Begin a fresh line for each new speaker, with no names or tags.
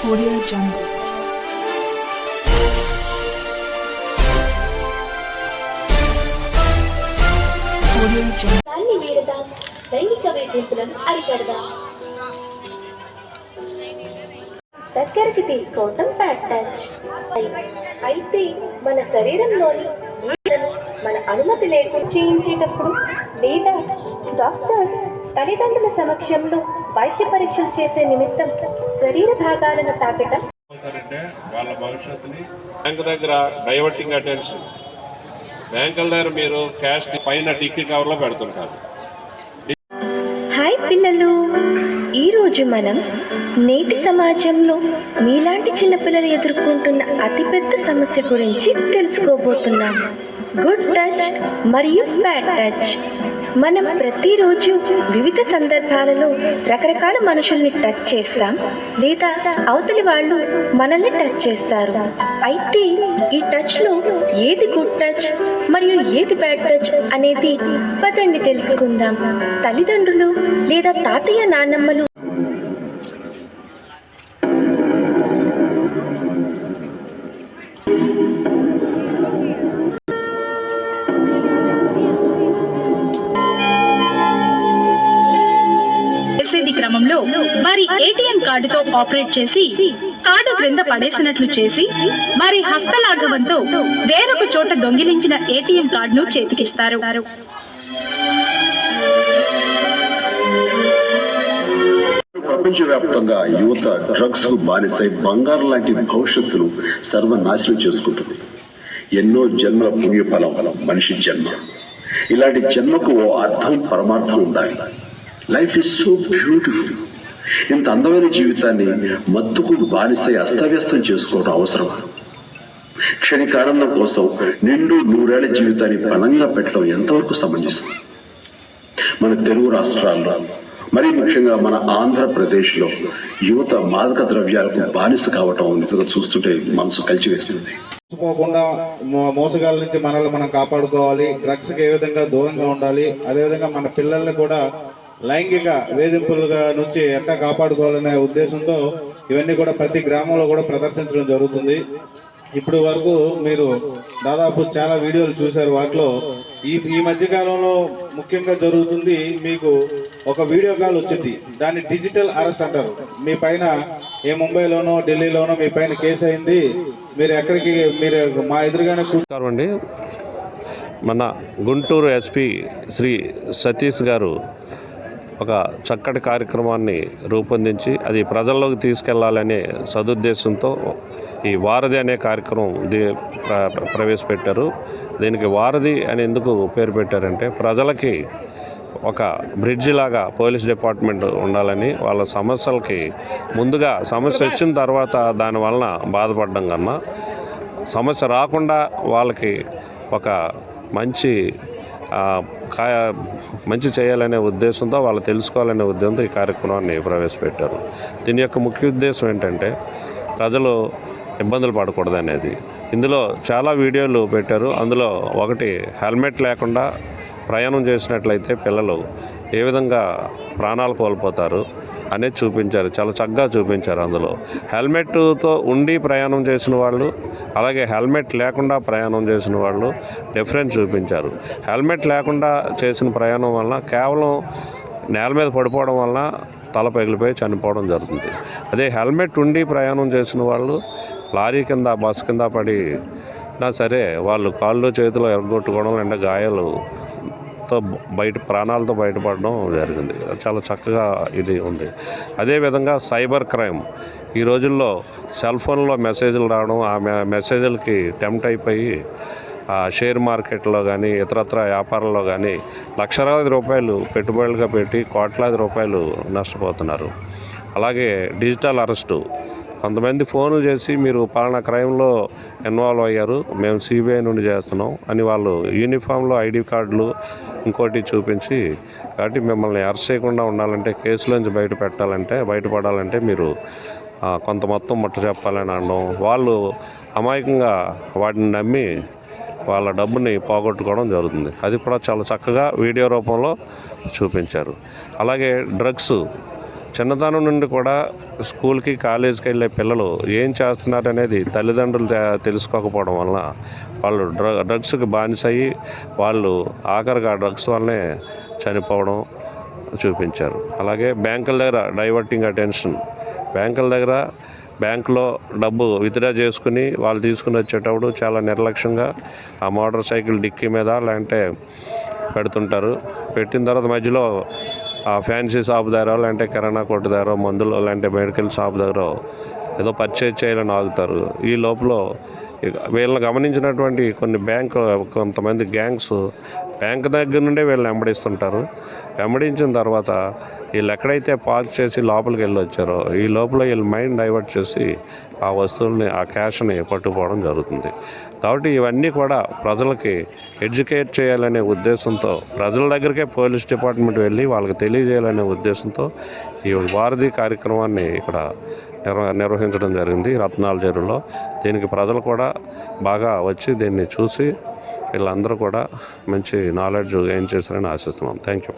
Audio Jungle. Audio Jungle.
దాన్ని వీడదాం లైంగిక వేధింపులను అరికడదాం దగ్గరికి తీసుకోవటం బ్యాడ్ టచ్ అయితే మన శరీరంలోని అనుమతి లేకుండా చేయించేటప్పుడు లేదా డాక్టర్ తల్లిదండ్రుల సమక్షంలో వైద్య పరీక్షలు చేసే నిమిత్తం శరీర భాగాలను తాకటం.
వాళ్ళ భవిష్యత్తుని బ్యాంక్ దగ్గర డైవర్టింగ్ అటెన్షన్. బ్యాంకుల దగ్గర మీరు క్యాష్ పైన టిక్కీ కవర్లో పెడుతుంటారు.
ఈరోజు మనం నేటి సమాజంలో మీలాంటి చిన్నపిల్లలు ఎదుర్కొంటున్న అతిపెద్ద సమస్య గురించి తెలుసుకోబోతున్నాం. గుడ్ టచ్ మరియు బ్యాడ్ టచ్ మనం ప్రతిరోజు వివిధ సందర్భాలలో రకరకాల మనుషుల్ని టచ్ చేస్తాం లేదా అవతలి వాళ్ళు మనల్ని టచ్ చేస్తారు. అయితే ఈ టచ్లో ఏది గుడ్ టచ్ మరియు ఏది బ్యాడ్ టచ్ అనేది పదండి తెలుసుకుందాం. తల్లిదండ్రులు లేదా తాతయ్య నాన్నమ్మలు
చేసేది వారి ఏటీఎం కార్డుతో ఆపరేట్ చేసి కార్డు క్రింద పడేసినట్లు చేసి వారి హస్తలాఘవంతో వేరొక చోట దొంగిలించిన ఏటీఎం కార్డును చేతికిస్తారు.
ప్రపంచవ్యాప్తంగా యువత డ్రగ్స్కు బానిసై బంగారం లాంటి భవిష్యత్తును సర్వనాశనం చేసుకుంటుంది. ఎన్నో జన్మల పుణ్యఫలం మనిషి జన్మ. ఇలాంటి జన్మకు ఓ అర్థం పరమార్థం ఉండాలి. లైఫ్ ఇస్ సో బ్యూటిఫుల్ ఇంత అందమైన జీవితాన్ని మత్తుకు బానిసై అస్తవ్యస్తం చేసుకోవడం అవసరం క్షణికానందం కోసం నిండు నూరేళ్ళ జీవితాన్ని బలంగా పెట్టడం ఎంతవరకు సమంజసం? మన తెలుగు రాష్ట్రాల్లో మరీ ముఖ్యంగా మన ఆంధ్రప్రదేశ్లో యువత మాదక ద్రవ్యాలకు బానిస కావటం నిజంగా చూస్తుంటే మనసు కలిచివేస్తుంది.
వేస్తుంది పోకుండా మోసగాళ్ళ నుంచి మనల్ని మనం కాపాడుకోవాలి. డ్రగ్స్కి ఏ విధంగా దూరంగా ఉండాలి. అదేవిధంగా మన పిల్లల్ని కూడా లైంగిక వేధింపులుగా నుంచి ఎట్లా కాపాడుకోవాలనే ఉద్దేశంతో ఇవన్నీ కూడా ప్రతి గ్రామంలో కూడా ప్రదర్శించడం జరుగుతుంది. ఇప్పుడు వరకు మీరు దాదాపు చాలా వీడియోలు చూశారు వాటిలో. ఈ ఈ మధ్యకాలంలో ముఖ్యంగా జరుగుతుంది మీకు ఒక వీడియో కాల్ వచ్చింది. దాన్ని డిజిటల్ అరెస్ట్ అంటారు. మీ పైన ఏ ముంబైలోనో ఢిల్లీలోనో మీ పైన కేసు అయింది. మీరు ఎక్కడికి మీరు మా ఎదురుగానే
కూర్చోండి మన గుంటూరు ఎస్పీ శ్రీ సతీష్ గారు ఒక చక్కటి కార్యక్రమాన్ని రూపొందించి అది ప్రజల్లోకి తీసుకెళ్ళాలనే సదుద్దేశంతో ఈ వారధి అనే కార్యక్రమం దీ ప్ర- ప్రవేశపెట్టారు. దీనికి వారధి అని ఎందుకు పేరు పెట్టారంటే ప్రజలకి ఒక బ్రిడ్జి లాగా పోలీస్ డిపార్ట్మెంట్ ఉండాలని వాళ్ళ సమస్యలకి ముందుగా సమస్య వచ్చిన తర్వాత దాని వలన బాధపడడం కన్నా సమస్య రాకుండా వాళ్ళకి ఒక మంచి మంచి చేయాలనే ఉద్దేశంతో వాళ్ళు తెలుసుకోవాలనే ఉద్దేశంతో ఈ కార్యక్రమాన్ని ప్రవేశపెట్టారు. దీని యొక్క ముఖ్య ఉద్దేశం ఏంటంటే ప్రజలు ఇబ్బందులు పడకూడదు అనేది. ఇందులో చాలా వీడియోలు పెట్టారు. అందులో ఒకటి హెల్మెట్ లేకుండా ప్రయాణం చేసినట్లయితే పిల్లలు ఏ విధంగా ప్రాణాలు కోల్పోతారు అనేది చూపించారు. చాలా చక్కగా చూపించారు అందులో. హెల్మెట్తో ఉండి ప్రయాణం చేసిన వాళ్ళు అలాగే హెల్మెట్ లేకుండా ప్రయాణం చేసిన వాళ్ళు డిఫరెన్స్ చూపించారు. హెల్మెట్ లేకుండా చేసిన ప్రయాణం వలన కేవలం నేల మీద పడిపోవడం వలన తల పగిలిపోయి చనిపోవడం జరుగుతుంది. అదే హెల్మెట్ ఉండి ప్రయాణం చేసిన వాళ్ళు లారీ కింద బస్సు కింద పడి నా సరే వాళ్ళు కాళ్ళు చేతులు ఎరగొట్టుకోవడం లేదా గాయాలు తో బయట ప్రాణాలతో బయటపడడం జరిగింది. చాలా చక్కగా ఇది ఉంది. అదేవిధంగా సైబర్ క్రైమ్. ఈ రోజుల్లో సెల్ ఫోన్లో మెసేజ్లు రావడం ఆ మెసేజ్లకి టెంప్ట్ అయిపోయి ఆ షేర్ మార్కెట్లో కానీ ఇతరత్ర వ్యాపారంలో కానీ లక్షలాది రూపాయలు పెట్టుబడులుగా పెట్టి కోట్లాది రూపాయలు నష్టపోతున్నారు. అలాగే డిజిటల్ అరెస్టు. కొంతమంది ఫోన్లు చేసి మీరు పలానా క్రైమ్లో ఇన్వాల్వ్ అయ్యారు. మేము సిబిఐ నుండి చేస్తున్నాం. అని వాళ్ళు యూనిఫామ్లో ఐడి కార్డులు ఇంకోటి చూపించి కాబట్టి మిమ్మల్ని అరెస్ట్ చేయకుండా ఉండాలంటే కేసులోంచి బయట పెట్టాలంటే బయటపడాలంటే మీరు కొంత మొత్తం ముట్ట చెప్పాలని అనడం. వాళ్ళు అమాయకంగా వాటిని నమ్మి వాళ్ళ డబ్బుని పోగొట్టుకోవడం జరుగుతుంది. అది కూడా చాలా చక్కగా వీడియో రూపంలో చూపించారు. అలాగే డ్రగ్స్ చిన్నతనం నుండి కూడా స్కూల్కి కాలేజీకి వెళ్ళే పిల్లలు ఏం చేస్తున్నారు అనేది తల్లిదండ్రులు తెలుసుకోకపోవడం వలన వాళ్ళు డ్ర డ్రగ్స్కి బానిసయ్యి వాళ్ళు ఆఖరిగా డ్రగ్స్ వల్లనే చనిపోవడం చూపించారు. అలాగే బ్యాంకుల దగ్గర డైవర్టింగ్ అటెన్షన్. బ్యాంకుల దగ్గర బ్యాంకులో డబ్బు విత్డ్రా చేసుకుని వాళ్ళు తీసుకుని వచ్చేటప్పుడు చాలా నిర్లక్ష్యంగా ఆ మోటార్ సైకిల్ డిక్కీ మీద లేదంటే పెడుతుంటారు. పెట్టిన తర్వాత మధ్యలో ఫ్యాన్సీ షాప్ దగ్గర లేదంటే కిరాణా కొట్టు దగ్గర మందులు లేదంటే మెడికల్ షాప్ దగ్గర ఏదో పర్చేజ్ చేయాలని ఆగుతారు. ఈ లోపల వీళ్ళని గమనించినటువంటి కొన్ని బ్యాంకు కొంతమంది గ్యాంగ్స్ బ్యాంక్ దగ్గర నుండే వీళ్ళని వెంబడిస్తుంటారు. వెంబడించిన తర్వాత వీళ్ళు ఎక్కడైతే పార్క్ చేసి లోపలికి వెళ్ళి వచ్చారో ఈ లోపల వీళ్ళు మైండ్ డైవర్ట్ చేసి ఆ వస్తువుల్ని ఆ క్యాష్ని పట్టుకోవడం జరుగుతుంది. కాబట్టి ఇవన్నీ కూడా ప్రజలకి ఎడ్యుకేట్ చేయాలనే ఉద్దేశంతో ప్రజల దగ్గరికే పోలీస్ డిపార్ట్మెంట్ వెళ్ళి వాళ్ళకి తెలియజేయాలనే ఉద్దేశంతో ఈ వారధి కార్యక్రమాన్ని ఇక్కడ నిర్వ నిర్వహించడం జరిగింది రత్నాల చెరువులో. దీనికి ప్రజలు కూడా బాగా వచ్చి దీన్ని చూసి వీళ్ళందరూ కూడా మంచి నాలెడ్జ్ గెయిన్ చేశారని ఆశిస్తున్నాం. Thank you